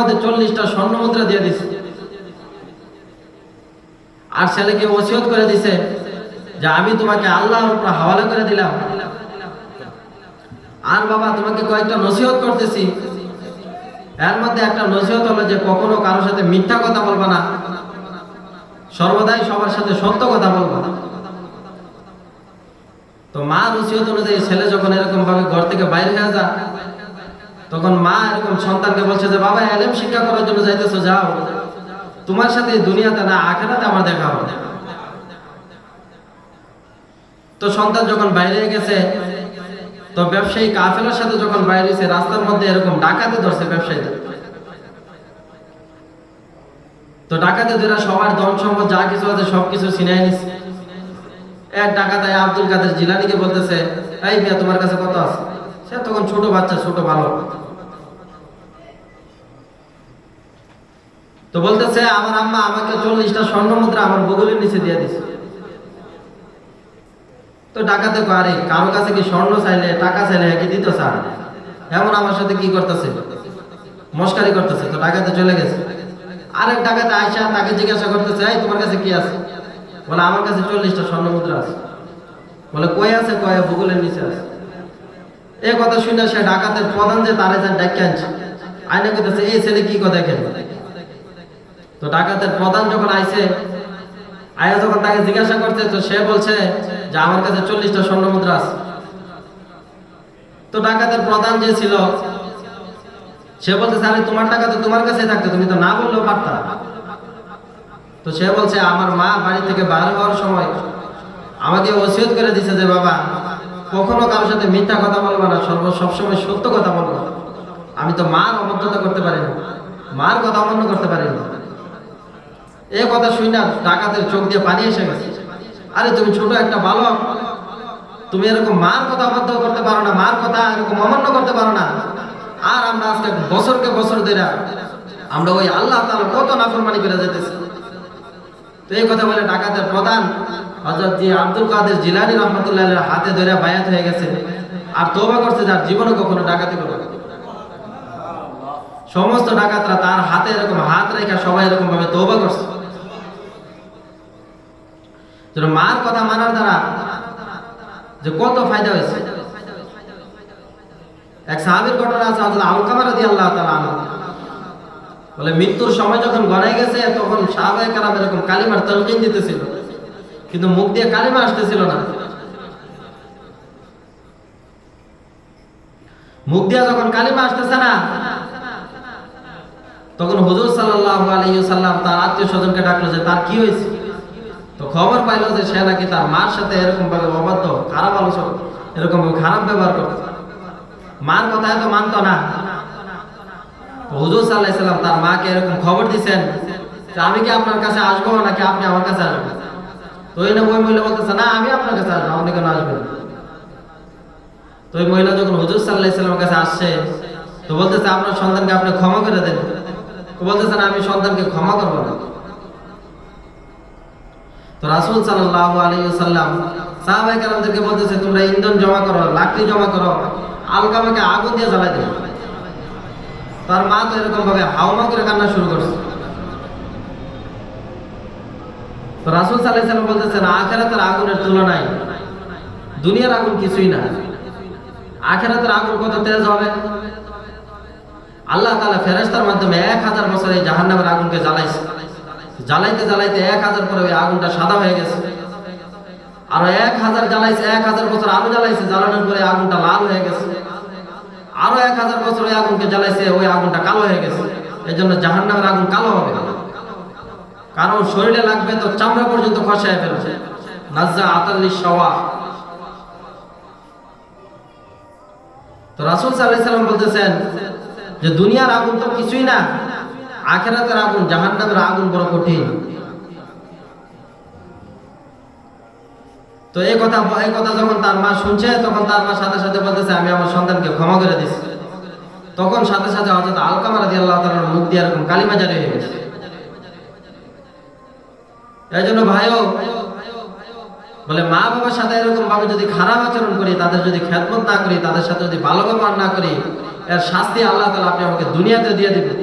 মধ্যে চল্লিশটা স্বর্ণ মুদ্রা দিয়ে দিছে। আর ছেলেকে ওসিয়ত করে দিছে যে আমি তোমাকে আল্লাহর উপর হাওয়ালা করে দিলাম। আর বাবা, তোমাকে কয়েকটা নসিহত করতেছি। এর মধ্যে একটা নসিহত হলো যে কখনো কারোর সাথে মিথ্যা কথা বলবা না। সর্বদাই সবার সাথে সত্য কথা বলবা। তো মা নসিহত অনুযায়ী ছেলে যখন এরকম ভাবে ঘর থেকে বাইরে হয়ে যায় তখন মা এরকম সন্তানকে বলছে যে, বাবা, এলেম শিক্ষা করার জন্য যাইতেছো, যাও। তোমার সাথে দুনিয়াতে না, আখেরাতে আমার দেখা হবে। তো সন্তান যখন বাইরে গেছে, তো ব্যবসায়ী কাফেলার সাথে যখন বাইরে গেছে রাস্তার মধ্যে এরকম ডাকাতে ধরছে ব্যবসায়ীদের তো ডাকাতে ধরে সবার ধন সম্পদ, যা কিছু আছে, সবকিছু ছিনাই নিছে। এক ডাকাত আয় আব্দুল কাদের জিলানিকে বলতেছে, এই মিয়া, তোমার কাছে কত আছে? সে তখন ছোট বাচ্চা, ছোট ভালো তো বলতেছে, আমার আম্মা আমাকে চল্লিশটা স্বর্ণ মুদ্রা আমার বগলের নিচে দিয়ে দিছে। তো ডাকাতে পারে কারও কাছে কি স্বর্ণ চাইলে, টাকা চাইলে কি দিত, স্যার? এমন আমার সাথে কি করতেছে? মস্কারি করতেছে, তো ডাকাতে চলে গেছে। আরেক ডাকাতে আয়সা তাকে জিজ্ঞাসা করতেছে, এই, তোমার কাছে কি আছে? বলে, আমার কাছে চল্লিশটা স্বর্ণ মুদ্রা আছে। বলে, কই আছে? কয় ভূগোলের নিচে আছে। এই কথা শুনে সে ডাকাতের প্রধান যে তারে যান ডাক্কে আনছে। আইনে কইতেছে, এই ছেলে কি কথা খেলে তো ডাকাতের প্রধান যখন আইছে, আয়া যখন তাকে জিজ্ঞাসা করছে, তো সে বলছে যে, আমার কাছে চল্লিশটা স্বর্ণ মুদ্রা আছে। তো ডাকাতের প্রধান যে ছিল, সে বলতেছে, আরে, তোমার টাকা তো তোমার কাছে থাকতো, তুমি তো না বললেও পারতা। তো সে বলছে, আমার মা বাড়ি থেকে বার হওয়ার সময় আমাকে ওসিয়ত করে দিছে যে, বাবা কখনো কারোর সাথে মিথ্যা কথা বলব না, সর্ব, সবসময় সত্য কথা বলব। আমি তো মার অবদ্ধতা করতে পারি না। মার কথা অমান্য করতে পারি না। এই কথা শুই না ডাকাতের চোখ দিয়ে পানি এসে গেছে। আরে তুমি ছোট একটা বালক। তুমি এরকম মার কথা অবাধ্য করতে পারো না, মার কথা এরকম অমান্য করতে পারো না। আর আমরা আজকে বছরকে বছর ধরে আমরা ওই আল্লাহ তাআলা কত নাফরমানি করে যেতেছি। তো এই কথা বলে ডাকাতের প্রধান হযরত জি আব্দুল কাদের জিলানী রহমতুল্লাহ হাতে ধরে বায়াত হয়ে গেছে। আর তওবা করছে যার জীবনে কখনো ডাকাতি করবে সমস্ত ডাকাতরা তার হাতে এরকম হাত রেখে সবাই এরকম ভাবে তওবা করছে। মার কথা মানার দ্বারা যে কত ফায়দা হয়েছে। এক সাহাবীর ঘটনা আছে হযরত আলকামা রাদিয়াল্লাহু তাআলা আনহু। বলে মৃত্যুর সময় যখন গড়াই গেছে, তখন সাহাবায়ে কেরাম এরকম কালিমার তালকিন দিতেছিল। কিন্তু মুখ দিয়ে কালিমা আসতেছিল না। মুখ দিয়ে যখন কালিমা আসতেছে না, তখন হুজুর সাল্লাল্লাহু আলাইহি সাল্লাম তার আত্মীয় স্বজনকে ডাকলো যে, তার কি হয়েছে? তো খবর পাইলো যে সে নাকি তার মার সাথে এরকম ভাবে অবাধ্য, খারাপ আলোচনা এরকম খারাপ ব্যবহার করত মার কথা এত মানতো না। হুজুর সাল্লাহ সাল্লাম তার মাকে এরকম খবর দিছেন যে আমি কি আপনার কাছে আসব নাকি আপনি আমার কাছে আসবেন? তো না ওই মহিলা বলতেছে, না, আমি আপনার কাছে আসব আপনি কেন আসবেন? তো ওই মহিলা যখন হুজুর সাল্লাহ সাল্লামের কাছে আসছে, তো বলতেছে, আপনার সন্তানকে আপনি ক্ষমা করে দেন। তো বলতেছে, না, আমি সন্তানকে ক্ষমা করব না। তো রাসুল সাল্লাহ আলী সাল্লাম সাহাবাই কালামদেরকে বলতেছে, তোমরা ইন্ধন জমা করো, লাকড়ি জমা করো আলকামাকে আগুন দিয়ে জ্বালাই দেবে তার মা তো এরকম ভাবে হাওমা করে কান্না শুরু করছে। রাসুল সাল্লাহ সাল্লাম বলতেছেন, আখেরাতের আগুনের তুলনায় দুনিয়ার আগুন কিছুই না। আখেরাতের আগুন কত তেজ হবে? আল্লাহ তালা ফেরেস্তার মাধ্যমে এক হাজার বছর এই জাহান্নামের আগুনকে জ্বালাইছে। জ্বালাইতে জ্বালাইতে এক হাজার পরে ওই আগুনটা সাদা হয়ে গেছে। আর এক হাজার জ্বালাইছে, এক হাজার বছর আরও জ্বালাইছে, জ্বালানোর পরে আগুনটা লাল হয়ে গেছে। আরও এক হাজার বছর ওই আগুনকে জ্বালাইছে, ওই আগুনটা কালো হয়ে গেছে। এই জন্য জাহান্নামের আগুন কালো হবে। কারণ শরীরে লাগবে তো চামড়া পর্যন্ত খসায় ফেলছে নাজ্জা আতাল্লি সওয়া তো রাসুল সাল্লাম বলতেছেন যে, দুনিয়ার আগুন তো কিছুই না, আখেরাতের আগুন জাহান্নামের আগুন বড় কঠিন। তো এই কথা এই কথা যখন তার মা শুনছে, তখন তার মা সাথে সাথে বলতেছে, আমি আমার সন্তানকে ক্ষমা করে দিচ্ছি তখন সাথে সাথে হজরত আলকামা রাদি আল্লাহ তালার মুখ দিয়ে এরকম কালিমা জারি হয়ে গেছে। এই জন্য ভাইও, বলে, মা বাবার সাথে এরকম ভাবে যদি খারাপ আচরণ করি, তাদের যদি খেদমত না করি, তাদের সাথে যদি ভালো ব্যবহার না করি, এর শাস্তি আল্লাহ তালা আপনি আমাকে দুনিয়াতে দিয়ে দিবেন।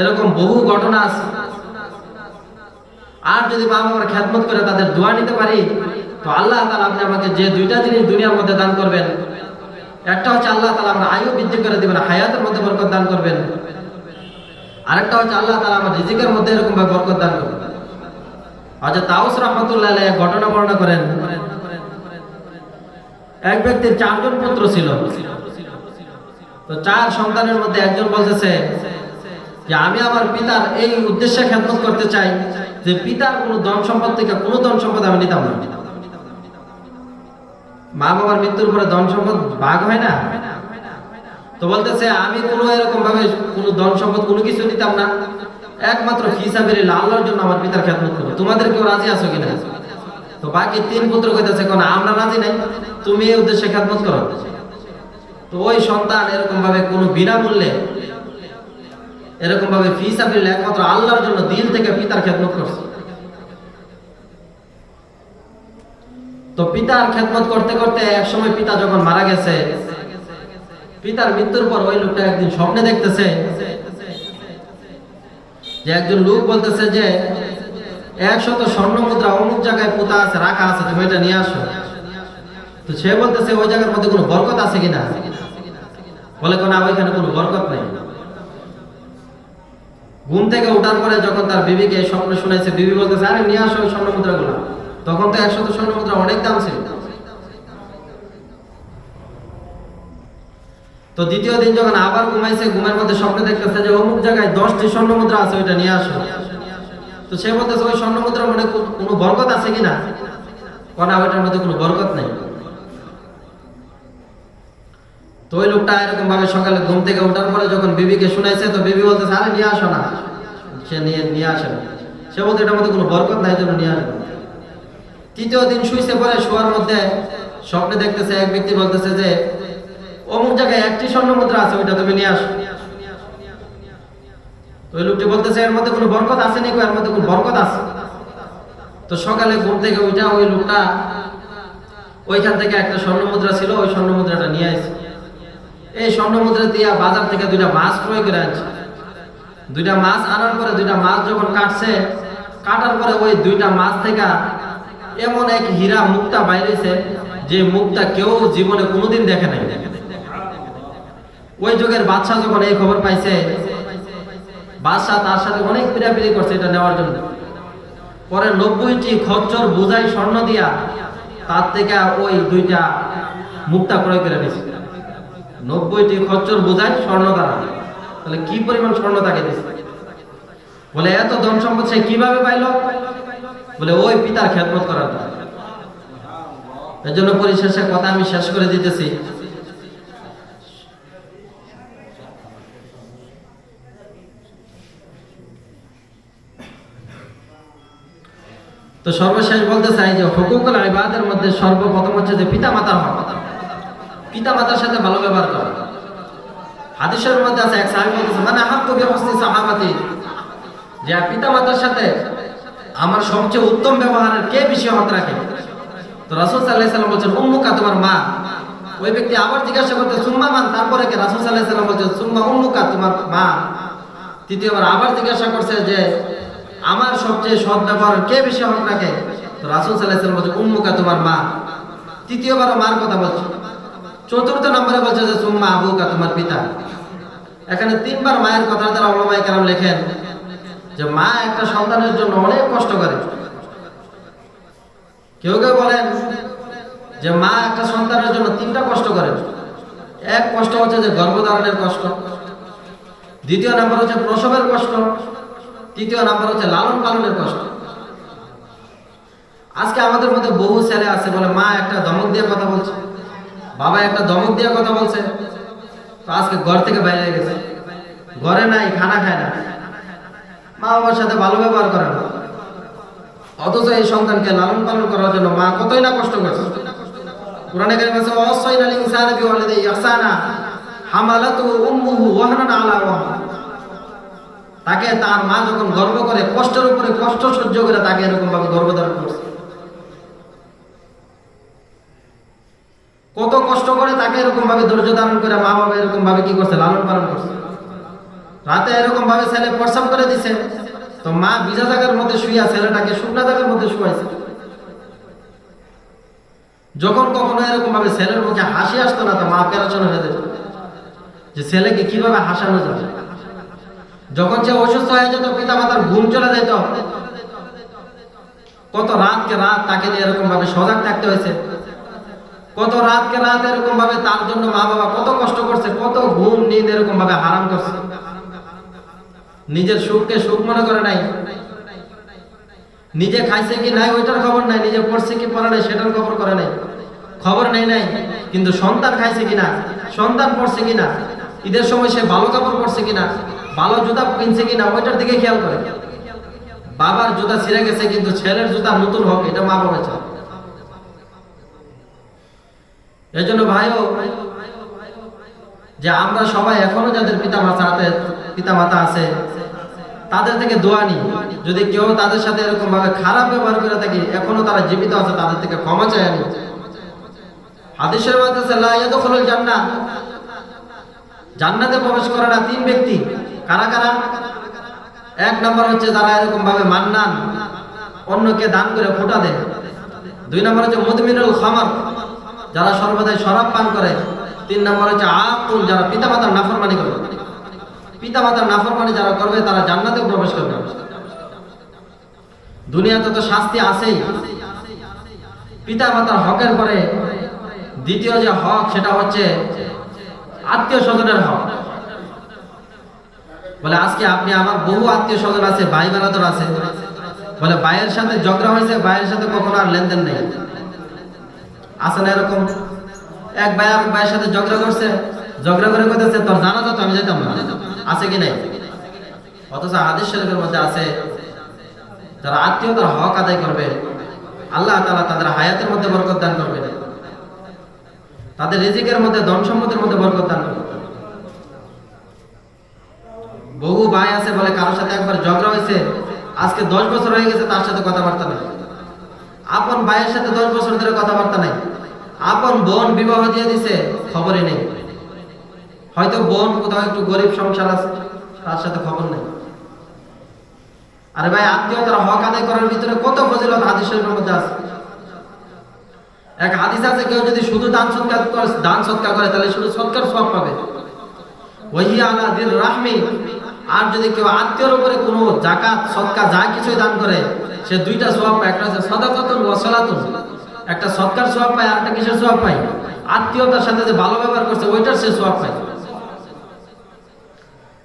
এরকম বহু ঘটনা আছে। আর যদি মা বাবার খ্যাতমত করে তাদের দোয়া নিতে পারি, তো আল্লাহ তালা আপনি আমাকে যে দুইটা জিনিস দুনিয়ার মধ্যে দান করবেন, একটা হচ্ছে আল্লাহ তালা আমার আয়ু বৃদ্ধি করে দিবেন, হায়াতের মধ্যে বরকত দান করবেন। আরেকটা হচ্ছে আল্লাহ তালা আমার রিজিকের মধ্যে এরকম ভাবে বরকত দান করবেন। আচ্ছা তাউস রহমতুল্লাহ ঘটনা বর্ণনা করেন। এক ব্যক্তির চারজন পুত্র ছিল। তো চার সন্তানের মধ্যে একজন বলতেছে যে, আমি আমার পিতার এই উদ্দেশ্যে খেদমত করতে চাই। যে পিতার কোনো ধন সম্পদ থেকে কোনো ধন সম্পদ আমি নিতাম না। মা বাবার মৃত্যুর পরে ধন সম্পদ ভাগ হয় না? তো বলতেছে, আমি কোনো এরকম ভাবে কোনো ধন সম্পদ কোনো কিছু নিতাম না। একমাত্র হিসাবের আল্লাহর জন্য আমার পিতার খেদমত করব তোমাদের কেউ রাজি আছো কিনা? তো বাকি তিন পুত্র কইতেছে, কোন, আমরা রাজি নাই। তুমি এই উদ্দেশ্যে খেদমত করো। তো ওই সন্তান এরকম ভাবে কোনো বিনামূল্যে এরকম ভাবে ফি সাবিল একমাত্র আল্লাহর জন্য দিল থেকে পিতার খেদমত করছে। তো পিতার খেদমত করতে করতে এক সময় পিতা যখন মারা গেছে, পিতার মৃত্যুর পর ওই লোকটা একদিন স্বপ্নে দেখতেছে যে একজন লোক বলতেছে যে একশত স্বর্ণ মুদ্রা অমুক জায়গায় পোতা আছে, রাখা আছে, তুমি এটা নিয়ে আসো। তো সে বলতেছে, ওই জায়গার মধ্যে কোনো বরকত আছে কিনা? বলে কোন ওইখানে কোনো বরকত নেই। ঘুম থেকে ওঠার পরে যখন তার বিবিকে স্বপ্ন শুনেছে বিবি বলতেছে, আরে, নিয়ে আসো স্বর্ণ মুদ্রাগুলো তখন তো একশত স্বর্ণ মুদ্রা অনেক দাম ছিল। তো দ্বিতীয় দিন যখন আবার ঘুমাইছে, ঘুমের মধ্যে স্বপ্নে দেখতেছে যে অমুক জায়গায় দশটি স্বর্ণ মুদ্রা আছে, ওইটা নিয়ে আসো। তো সে বলতেছে, ওই স্বর্ণ মুদ্রা মানে কোনো বরকত আছে কিনা? কোনা ওইটার মধ্যে কোনো বরকত নেই। তো ওই লোকটা এরকম ভাবে সকালে ঘুম থেকে ওঠার পরে যখন বিবিকে শুনাইছে, তো বিবি বলতেছে, আরে, নিয়ে আসো না। সে নিয়ে নিয়ে আসে না। সে বলতে, এটার মধ্যে কোনো বরকত নাই জন্য নিয়ে আসবে তৃতীয় দিন শুইছে পরে শোয়ার মধ্যে স্বপ্নে দেখতেছে, এক ব্যক্তি বলতেছে যে, অমুক জায়গায় একটি স্বর্ণ মুদ্রা আছে, ওইটা তুমি নিয়ে আসো। তো ওই লোকটি বলতেছে, এর মধ্যে কোনো বরকত আছে নাকি? এর মধ্যে কোনো বরকত আছে? তো সকালে ঘুম থেকে ওইটা ওই লোকটা ওইখান থেকে একটা স্বর্ণ মুদ্রা ছিল, ওই স্বর্ণ আসছে এই স্বর্ণ মুদ্রা দিয়া বাজার থেকে দুইটা মাছ ক্রয় করে আনছে। দুইটা মাছ আনার পরে দুইটা মাছ যখন কাটছে, কাটার পরে ওই দুইটা মাছ থেকে এমন এক হীরা মুক্তা বাইরেছে যে মুক্তা কেউ জীবনে কোনোদিন দেখে নাই। ওই যুগের বাদশাহ যখন এই খবর পাইছে, বাদশাহ তার সাথে অনেক পিড়াপিড়ি করছে এটা নেওয়ার জন্য। পরে নব্বইটি খচ্চর বুঝাই স্বর্ণ দিয়া তার থেকে ওই দুইটা মুক্তা ক্রয় করে নিয়েছে নব্বইটি খচ্চর বোঝায় স্বর্ণ দ্বারা তাহলে কি পরিমাণ স্বর্ণ তাকে দিচ্ছে বলে, এত ধন সম্পদ সে কীভাবে পাইল? বলে, ওই পিতার খেদমত করার দ্বারা এর জন্য পরিশেষে কথা আমি শেষ করে দিতেছি। তো সর্বশেষ বলতে চাই যে হুকুকুল ইবাদের মধ্যে সর্বপ্রথম হচ্ছে যে পিতা মাতার হক পিতা মাতার সাথে ভালো ব্যবহার করা। হাদিসের মধ্যে আছে, এক সাহেব বলতেছে মানে সাহাবাতি? যে পিতা মাতার সাথে আমার সবচেয়ে উত্তম ব্যবহারের কে বেশি রাখে? তো রাসূল আলাইহি সাল্লাম বলছেন, উম্মুকা তোমার মা? ওই ব্যক্তি আবার জিজ্ঞাসা করতে সুম্মা মান? তারপরে কে? রাসূল আলাইহি সাল্লাম বলছেন, সুম্মা উম্মুকা তোমার মা? তৃতীয়বার আবার জিজ্ঞাসা করছে যে, আমার সবচেয়ে সৎ ব্যবহার কে বেশি হক রাখে? তো রাসূল আলাইহি সাল্লাম বলছে উম্মুকা তোমার মা? তৃতীয়বার মার কথা বলছে। চতুর্থ নম্বরে বলছে যে, সুম্মা আবুকা, তোমার পিতা। এখানে তিনবার মায়ের কথা দ্বারা ওলামায়ে কেরাম লেখেন যে, মা একটা সন্তানের জন্য অনেক কষ্ট করে। কেউ কেউ বলেন যে, মা একটা সন্তানের জন্য তিনটা কষ্ট করে। এক কষ্ট হচ্ছে যে, গর্ভধারণের কষ্ট। দ্বিতীয় নাম্বার হচ্ছে প্রসবের কষ্ট। তৃতীয় নাম্বার হচ্ছে লালন পালনের কষ্ট। আজকে আমাদের মধ্যে বহু ছেলে আছে বলে মা একটা ধমক দিয়ে কথা বলছে। বাবা একটা দমক দিয়ে কথা বলছে। তো আজকে ঘর থেকে বাইরে গেছে। ঘরে নাই, খানা খায় না। মা বাবার সাথে ভালো ব্যবহার করে না। অথচ এই সন্তানকে লালন পালন করার জন্য মা কতই না কষ্ট করছে। কোরআনে কারিমে আছে ওয়াসাইনা লিল ইনসানা বিওয়ালিদাইহি ইহসানা হামালাতু উম্মুহু ওয়াহনান আলা তাকে তার মা যখন গর্ব করে, কষ্টের উপরে কষ্ট সহ্য করে তাকে এরকম ভাবে গর্ভধারণ করছে। কত কষ্ট করে তাকে এরকম ভাবে ধৈর্য ধারণ করে মা বাবা এরকম ভাবে কি করছে? লালন পালন করছে। রাতে এরকম ভাবে ছেলে প্রসাব করে দিছে। তো মা ভিজা জায়গার মধ্যে শুইয়া ছেলেটাকে শুকনা জায়গার মধ্যে শুয়াইছে। যখন কখনো এরকম ভাবে ছেলের মুখে হাসি আসতো না, তো মা পেরাচন হয়ে যেত। যে ছেলেকে কীভাবে হাসানো যাবে যখন সে অসুস্থ হয়ে যেত পিতা মাতার ঘুম চলে যেত কত রাতকে রাত তাকে নিয়ে এরকম ভাবে সজাগ থাকতে হয়েছে। কত রাতকে রাত এরকম ভাবে তার জন্য মা বাবা কত কষ্ট করছে, কত ঘুম নিদ এরকম ভাবে হারাম করছে। নিজের সুখকে সুখ মনে করে নাই। নিজে খাইছে কি নাই ওইটার খবর নাই, নিজে পড়ছে কি পড়ে নাই সেটার খবর করে নাই। খবর নেই নাই, কিন্তু সন্তান খাইছে কিনা, সন্তান পড়ছে কিনা, ঈদের সময় সে ভালো কাপড় পরছে কিনা, ভালো জুতা কিনছে কিনা, ওইটার দিকে খেয়াল করে। বাবার জুতা ছিঁড়ে গেছে, কিন্তু ছেলের জুতা নতুন হোক, এটা মা বাবা চায় এই জন্য ভাইও যে আমরা সবাই এখনও যাদের পিতা মাতা পিতা মাতা আছে, তাদের থেকে দোয়া নিই। যদি কেউ তাদের সাথে এরকম ভাবে খারাপ ব্যবহার করে থাকি, এখনও তারা জীবিত আছে, তাদের থেকে ক্ষমা চাই আমি। হাদিসের মধ্যে জান্নাহ। জান্নাতে প্রবেশ করে না তিন ব্যক্তি, কারা কারা? এক নম্বর হচ্ছে যারা এরকম ভাবে মান্নান, অন্যকে দান করে ফোটা দেয়। দুই নম্বর হচ্ছে মুদমিনুল খামার। যারা সর্বদাই শরাব পান করে, তিন নম্বর হচ্ছে আকুল যারা পিতামাতার নাফরমানি করে পিতামাতার নাফরমানি যারা করবে, তারা জান্নাতে প্রবেশ করবে। দুনিয়াতে তো শাস্তি আছেই। পিতামাতার হকের পরে দ্বিতীয় যে হক, সেটা হচ্ছে আত্মীয় স্বজনের হক। বলে, আজকে আপনি আমার বহু আত্মীয় স্বজন আছে ভাই বেড়াদর আছে। বলে, ভাইয়ের সাথে ঝগড়া হয়েছে, ভাইয়ের সাথে কখনো আর লেনদেন নেই। আছে না এরকম? এক ভাই আর ভাইয়ের সাথে ঝগড়া করছে। ঝগড়া করে কইতেছে, তোর জানা তো আমি যেতাম না। আছে কি নাই? অথচ হাদিস শরীফের মধ্যে আছে, যারা আত্মীয়তার হক আদায় করবে। আল্লাহ তাআলা তাদের হায়াতের মধ্যে বরকত দান করবে। তাদের রিজিকের মধ্যে ধন সম্পদের মধ্যে বরকত দান করবে। বহু ভাই আছে বলে কারোর সাথে একবার ঝগড়া হয়েছে, আজকে দশ বছর হয়ে গেছে তার সাথে কথাবার্তা নেই। আপন ভাইয়ের সাথে দশ বছর ধরে কথাবার্তা নেই। আপন বোন বিবাহ দিয়ে দিছে, খবরই নেই। হয়তো বোন কোথাও একটু গরিব সংসার আছে, তার সাথে খবর নেই। আরে ভাই আত্মীয়তার হক আদায় করার ভিতরে কত ফজিলত হাদিস মধ্যে আছে? এক হাদিস আছে, কেউ যদি শুধু দান সৎকার করে, দান সৎকার করে, তাহলে শুধু সৎকার সব পাবে। রাহমি, আর যদি কেউ আত্মীয়র উপরে কোনো জাকাত, সৎকার, যা কিছুই দান করে, সে দুইটা পায়। একটা হচ্ছে সদাকতুন ওয়া সালাতুন। একটা সৎকার সোয়াব পায় আর একটা কিসের সোয়াব পায়? আত্মীয়তার সাথে যে ভালো ব্যবহার করছে, ওইটার সে সোয়াব পায়।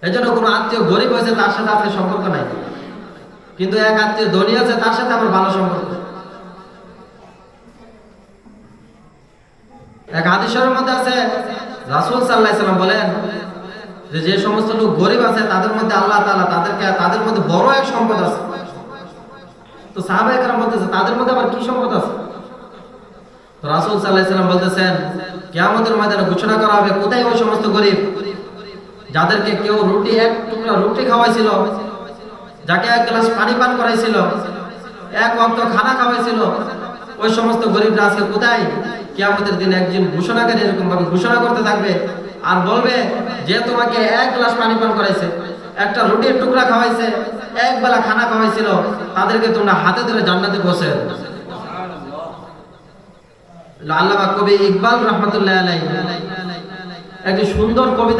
এই জন্য কোনো আত্মীয় গরিব হয়েছে, তার সাথে আপনার সম্পর্ক নাই। কিন্তু এক আত্মীয় ধনী আছে, তার সাথে আমার ভালো সম্পর্ক। এক হাদিসের মধ্যে আছে, রাসূল আলাইহি সাল্লাম বলেন যে যে সমস্ত লোক গরিব আছে, তাদের মধ্যে আল্লাহ তালা তাদেরকে, তাদের মধ্যে বড় এক সম্পদ আছে। তো সাহাবায়ে কেরাম বলতেছে, তাদের মধ্যে আবার কি সম্পদ আছে? রাসূল সাল্লাম বলতেছেন, কিয়ামতের ময়দানে ঘোষণা করা হবে কোথায় ওই সমস্ত গরিব? যাদেরকে কেউ রুটি, এক টুকরা রুটি খাওয়াইছিল, যাকে এক গ্লাস পানি পান করাইছিল, এক অন্ত খানা খাওয়াইছিল, ওই সমস্ত গরিবরা আজকে কোথায়? একজন ঘোষণাকারী এরকম ভাবে ঘোষণা করতে থাকবে আর বলবে যে তোমাকে এক গ্লাস পানি পান করাইছে, একটা রুটির টুকরা খাওয়াইছে, এক বেলা খানা খাওয়াইছিল, তাদেরকে তোমরা হাতে ধরে জান্নাতে বসে আল্লামা কবি ইকবাল রহমতুল্লাহ আলাই একটি সুন্দর কবিতা